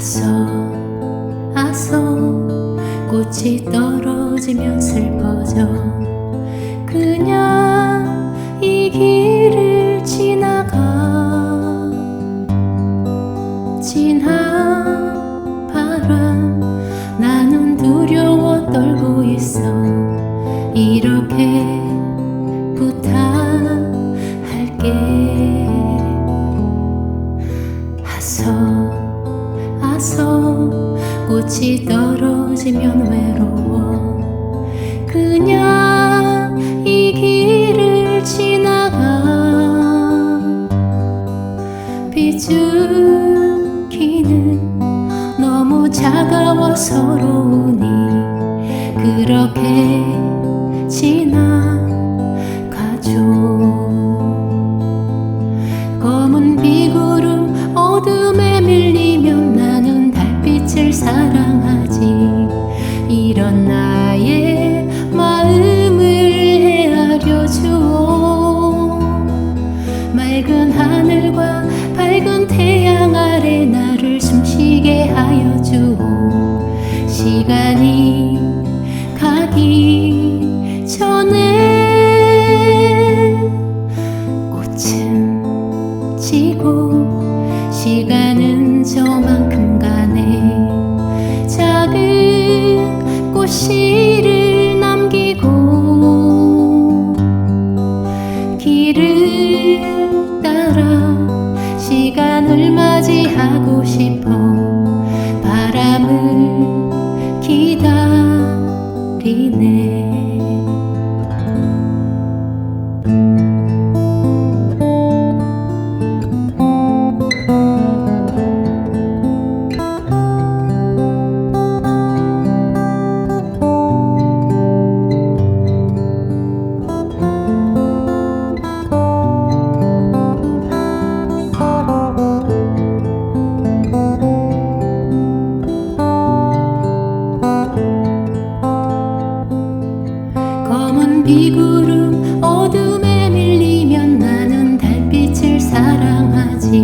아서 아서 꽃이 떨어지면 슬퍼져. 그냥 이 길을 지나가. 진한 바람 나는 두려워 떨고 있어. 이렇게 부탁 꽃이 떨어지면 외로워. 그냥 이 길을 지나가. 비추기는 너무 차가워 서러우니 그렇게 지나 사랑하지. 이런 나 따라 시간을 맞이하고 싶어. 바람을 기다리네 어둠에 밀리면 나는 달빛을 사랑하지.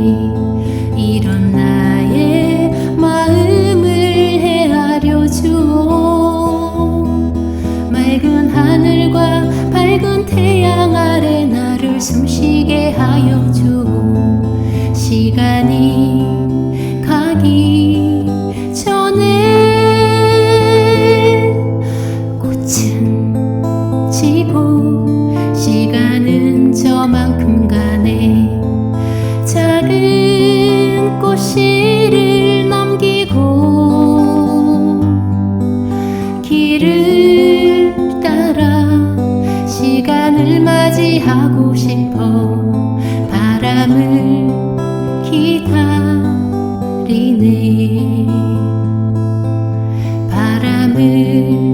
이런 나의 마음을 헤아려 주오 맑은 하늘과 밝은 태양 아래 나를 숨쉬게 하여 주오 시간이 길을 따라 시간을 맞이하고 싶어 바람을 기다리네. 바람을